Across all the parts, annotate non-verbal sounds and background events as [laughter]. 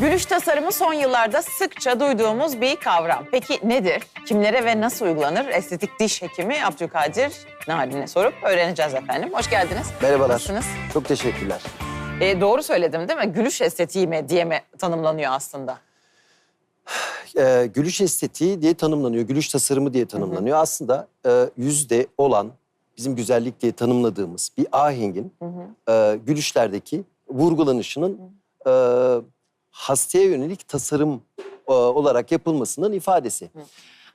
Gülüş tasarımı son yıllarda sıkça duyduğumuz bir kavram. Peki nedir? Kimlere ve nasıl uygulanır? Estetik diş hekimi Abdülkadir Narin'e sorup öğreneceğiz efendim. Hoş geldiniz. Merhabalar. Nasılsınız? Çok teşekkürler. Ee, doğru söyledim değil mi? Gülüş estetiği mi diye mi tanımlanıyor aslında? Ee, [sighs] gülüş estetiği diye tanımlanıyor, gülüş tasarımı diye tanımlanıyor. Aslında e, yüzde olan, bizim güzellik diye tanımladığımız bir ahengin e, gülüşlerdeki vurgulanışının e, hastaya yönelik tasarım e, olarak yapılmasının ifadesi.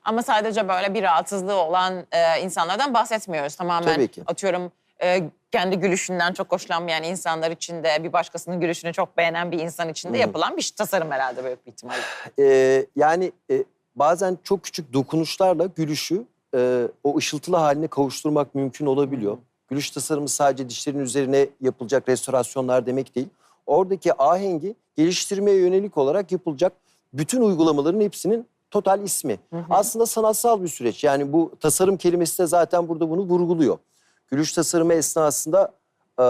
Ama sadece böyle bir rahatsızlığı olan e, insanlardan bahsetmiyoruz. Tamamen Tabii ki. atıyorum e, kendi gülüşünden çok hoşlanmayan insanlar için de bir başkasının gülüşünü çok beğenen bir insan için de yapılan bir tasarım herhalde büyük bir ihtimalle. [sighs] Ee, yani e, bazen çok küçük dokunuşlarla gülüşü e, o ışıltılı haline kavuşturmak mümkün olabiliyor. Gülüş tasarımı sadece dişlerin üzerine yapılacak restorasyonlar demek değil. Oradaki ahengi geliştirmeye yönelik olarak yapılacak bütün uygulamaların hepsinin total ismi. Aslında sanatsal bir süreç. Yani bu tasarım kelimesi de zaten burada bunu vurguluyor. Gülüş tasarımı esnasında e,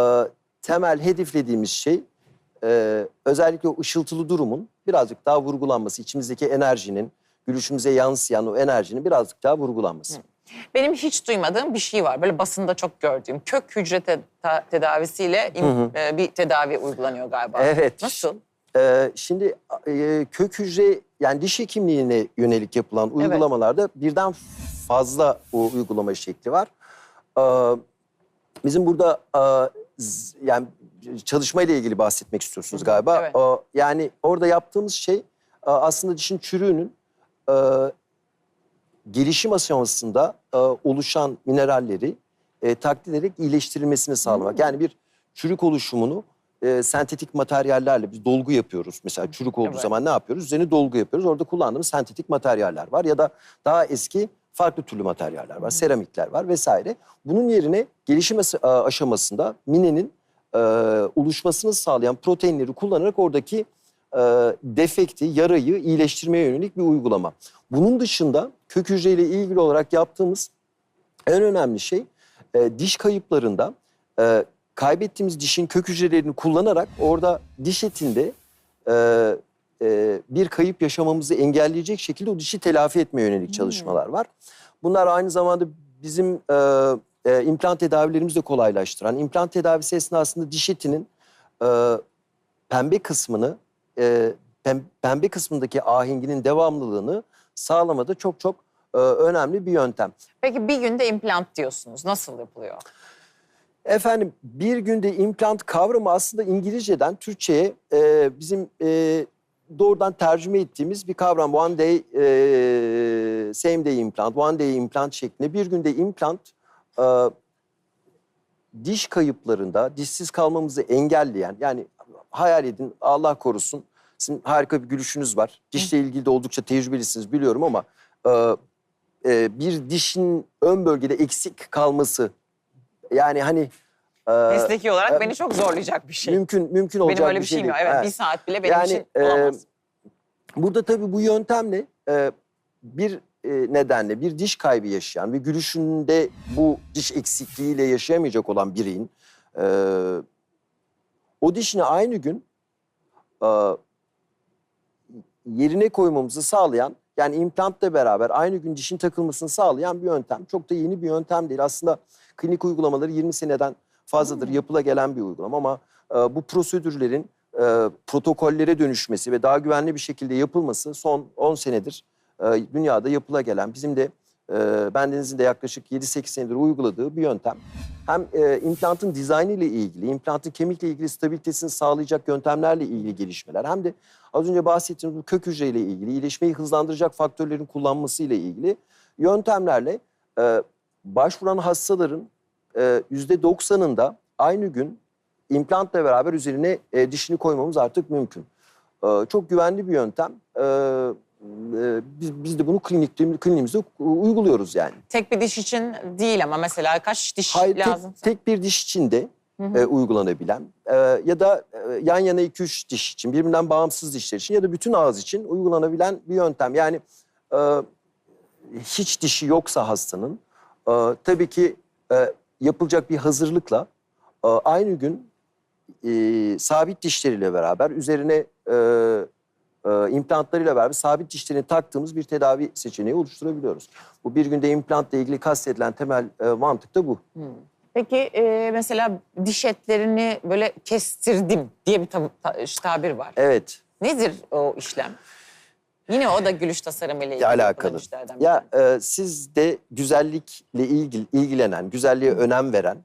temel hedeflediğimiz şey ee, özellikle o ışıltılı durumun birazcık daha vurgulanması, içimizdeki enerjinin, gülüşümüze yansıyan o enerjinin birazcık daha vurgulanması. Benim hiç duymadığım bir şey var. Böyle basında çok gördüğüm. Kök hücre te- ta- tedavisiyle im- e, bir tedavi uygulanıyor galiba. Evet. Nasıl? Ee, şimdi e, kök hücre yani diş hekimliğine yönelik yapılan uygulamalarda birden fazla o uygulama şekli var. Ee, bizim burada e, z- yani çalışmayla ilgili bahsetmek istiyorsunuz galiba. Evet. Ee, yani orada yaptığımız şey e, aslında dişin çürüğünün e, gelişim aşamasında e, oluşan mineralleri e, taklit ederek iyileştirilmesini sağlamak. Yani bir çürük oluşumunu e, sentetik materyallerle biz dolgu yapıyoruz. Mesela çürük olduğu Evet. zaman ne yapıyoruz? Üzerine dolgu yapıyoruz. Orada kullandığımız sentetik materyaller var ya da daha eski farklı türlü materyaller var. Seramikler var vesaire. Bunun yerine gelişim aşamasında minenin e, oluşmasını sağlayan proteinleri kullanarak oradaki e, defekti, yarayı iyileştirmeye yönelik bir uygulama. Bunun dışında kök hücreyle ilgili olarak yaptığımız en önemli şey e, diş kayıplarında e, kaybettiğimiz dişin kök hücrelerini kullanarak orada diş etinde e, e, bir kayıp yaşamamızı engelleyecek şekilde o dişi telafi etmeye yönelik çalışmalar var. Bunlar aynı zamanda bizim e, e, implant tedavilerimizi de kolaylaştıran, implant tedavisi esnasında diş etinin e, pembe kısmını, e, pem- pembe kısmındaki ahenginin devamlılığını sağlamada çok çok e, önemli bir yöntem. Peki bir günde implant diyorsunuz. Nasıl yapılıyor? Efendim bir günde implant kavramı aslında İngilizceden Türkçe'ye e, bizim e, doğrudan tercüme ettiğimiz bir kavram. One day, e, same day implant, one day implant şeklinde bir günde implant e, diş kayıplarında dişsiz kalmamızı engelleyen yani hayal edin Allah korusun sizin harika bir gülüşünüz var. Dişle ilgili de oldukça tecrübelisiniz biliyorum ama e, e, bir dişin ön bölgede eksik kalması yani hani e, Mesleki olarak e, beni çok zorlayacak bir şey. mümkün mümkün olacak Benim öyle bir bir şey şeyim yok. değil. Evet, Evet. bir saat bile benim Yani, için e, olamaz. Burada tabii bu yöntemle e, bir e, nedenle bir diş kaybı yaşayan ve gülüşünde bu diş eksikliğiyle yaşayamayacak olan bireyin e, o dişini aynı gün e, yerine koymamızı sağlayan yani implantla beraber aynı gün dişin takılmasını sağlayan bir yöntem. Çok da yeni bir yöntem değil. Aslında klinik uygulamaları 20 seneden fazladır yapıla gelen bir uygulama ama e, bu prosedürlerin e, protokollere dönüşmesi ve daha güvenli bir şekilde yapılması son 10 senedir e, dünyada yapıla gelen bizim de e, bendenizin de yaklaşık 7-8 senedir uyguladığı bir yöntem. Hem e, implantın dizaynı ile ilgili, implantın kemikle ilgili stabilitesini sağlayacak yöntemlerle ilgili gelişmeler hem de az önce bahsettiğimiz bu kök hücreyle ilgili, iyileşmeyi hızlandıracak faktörlerin kullanması ile ilgili yöntemlerle e, başvuran hastaların e, %90'ında aynı gün implantla beraber üzerine e, dişini koymamız artık mümkün. E, çok güvenli bir yöntem. E, e, biz, biz de bunu klinikte, kliniğimizde uyguluyoruz yani. Tek bir diş için değil ama mesela kaç diş Hayır, tek, lazım? tek bir diş için de e, uygulanabilen e, ya da e, yan yana 2-3 diş için, birbirinden bağımsız dişler için ya da bütün ağız için uygulanabilen bir yöntem. Yani e, hiç dişi yoksa hastanın e, tabii ki e, yapılacak bir hazırlıkla e, aynı gün e, sabit dişleriyle beraber üzerine e, e, implantlarıyla beraber sabit dişlerini taktığımız bir tedavi seçeneği oluşturabiliyoruz. Bu bir günde implantla ilgili kastedilen temel e, mantık da bu. Peki e, mesela diş etlerini böyle kestirdim diye bir tab- ta- tabir var. Evet. Nedir o işlem? Yine o da gülüş tasarımıyla ilgili alakalı. Ya e, siz de güzellikle ilgili, ilgilenen, güzelliğe önem veren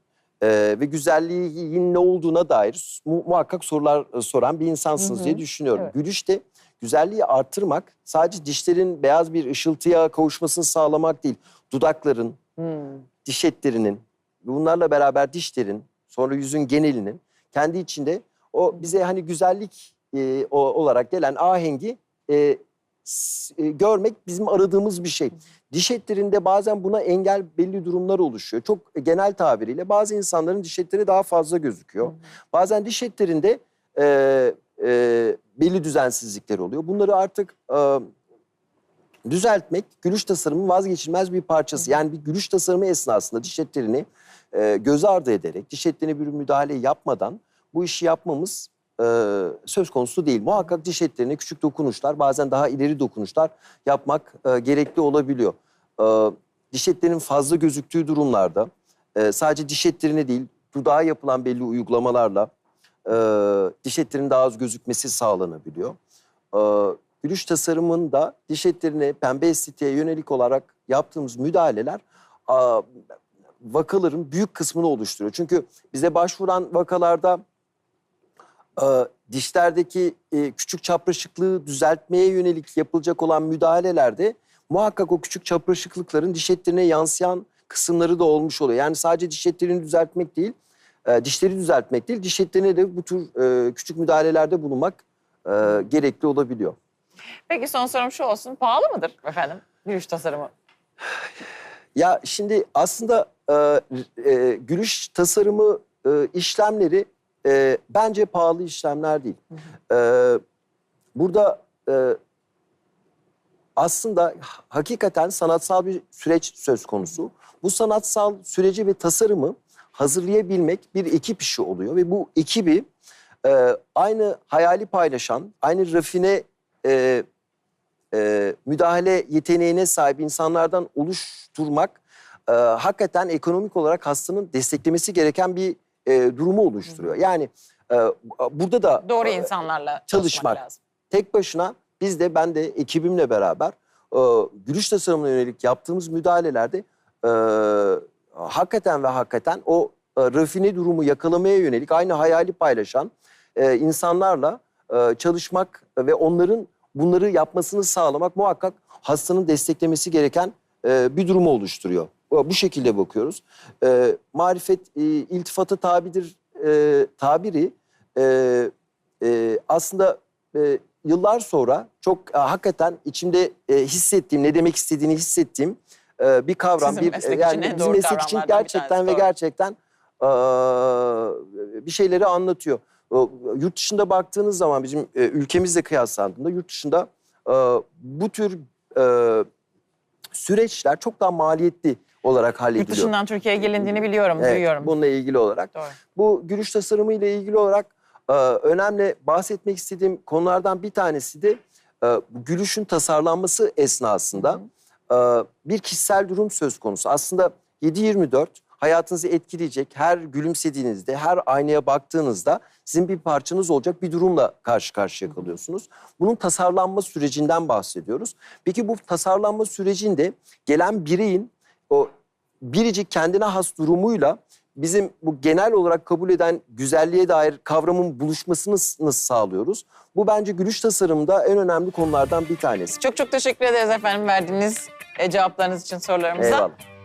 e, ve güzelliğin ne olduğuna dair mu- muhakkak sorular e, soran bir insansınız Hı hı. diye düşünüyorum. Evet. Gülüş de güzelliği artırmak sadece dişlerin beyaz bir ışıltıya kavuşmasını sağlamak değil. Dudakların, Hmm. diş etlerinin, bunlarla beraber dişlerin, sonra yüzün genelinin kendi içinde o bize hani güzellik e, o, olarak gelen ahengi e, e, görmek bizim aradığımız bir şey. Diş etlerinde bazen buna engel belli durumlar oluşuyor. Çok genel tabiriyle bazı insanların diş etleri daha fazla gözüküyor. Bazen diş etlerinde e, e, belli düzensizlikler oluyor. Bunları artık e, düzeltmek gülüş tasarımının vazgeçilmez bir parçası. Yani bir gülüş tasarımı esnasında diş etlerini e, göz ardı ederek, diş etlerine bir müdahale yapmadan bu işi yapmamız e, söz konusu değil. Muhakkak diş etlerine küçük dokunuşlar, bazen daha ileri dokunuşlar yapmak e, gerekli olabiliyor. E, diş etlerinin fazla gözüktüğü durumlarda e, sadece diş etlerine değil, dudağa yapılan belli uygulamalarla e, diş etlerinin daha az gözükmesi sağlanabiliyor. E, gülüş tasarımında diş etlerine pembe estetiğe yönelik olarak yaptığımız müdahaleler a, vakaların büyük kısmını oluşturuyor. Çünkü bize başvuran vakalarda e, dişlerdeki e, küçük çapraşıklığı düzeltmeye yönelik yapılacak olan müdahalelerde muhakkak o küçük çapraşıklıkların diş etlerine yansıyan kısımları da olmuş oluyor. Yani sadece diş etlerini düzeltmek değil, e, dişleri düzeltmek değil, diş etlerine de bu tür e, küçük müdahalelerde bulunmak e, gerekli olabiliyor. Peki son sorum şu olsun. Pahalı mıdır efendim gülüş tasarımı? Ya şimdi aslında e, e, gülüş tasarımı e, işlemleri e, bence pahalı işlemler değil. E, burada e, aslında hakikaten sanatsal bir süreç söz konusu. Bu sanatsal süreci ve tasarımı hazırlayabilmek bir ekip işi oluyor ve bu ekibi e, aynı hayali paylaşan, aynı rafine e, e, müdahale yeteneğine sahip insanlardan oluşturmak e, hakikaten ekonomik olarak hastanın desteklemesi gereken bir e, durumu oluşturuyor. Yani e, burada da Doğru e, insanlarla çalışmak. lazım. tek başına biz de ben de ekibimle beraber e, gülüş tasarımına yönelik yaptığımız müdahalelerde e, hakikaten ve hakikaten o e, rafine durumu yakalamaya yönelik aynı hayali paylaşan e, insanlarla e, çalışmak ve onların bunları yapmasını sağlamak muhakkak hastanın desteklemesi gereken bir durumu oluşturuyor. Bu şekilde bakıyoruz. Marifet e, iltifatı tabidir tabiri aslında yıllar sonra çok hakikaten içimde hissettiğim, ne demek istediğini hissettiğim e, bir kavram. Sizin bir meslek yani için en bizim doğru meslek için gerçekten ve doğru. gerçekten e, bir şeyleri anlatıyor. E, Yurt dışında baktığınız zaman bizim e, ülkemizle kıyaslandığında yurt dışında e, bu tür e, süreçler çok daha maliyetli olarak Yurt hallediliyor. dışından Türkiye'ye gelindiğini biliyorum, Evet, duyuyorum. Bununla ilgili olarak. Doğru. Bu gülüş tasarımı ile ilgili olarak e, önemli bahsetmek istediğim konulardan bir tanesi de e, gülüşün tasarlanması esnasında e, bir kişisel durum söz konusu. Aslında 7-24 hayatınızı etkileyecek her gülümsediğinizde, her aynaya baktığınızda sizin bir parçanız olacak bir durumla karşı karşıya kalıyorsunuz. Bunun tasarlanma sürecinden bahsediyoruz. Peki bu tasarlanma sürecinde gelen bireyin o biricik kendine has durumuyla bizim bu genel olarak kabul eden güzelliğe dair kavramın buluşmasını nasıl sağlıyoruz? Bu bence gülüş tasarımında en önemli konulardan bir tanesi. Çok çok teşekkür ederiz efendim verdiğiniz e, cevaplarınız için sorularımıza. Eyvallah.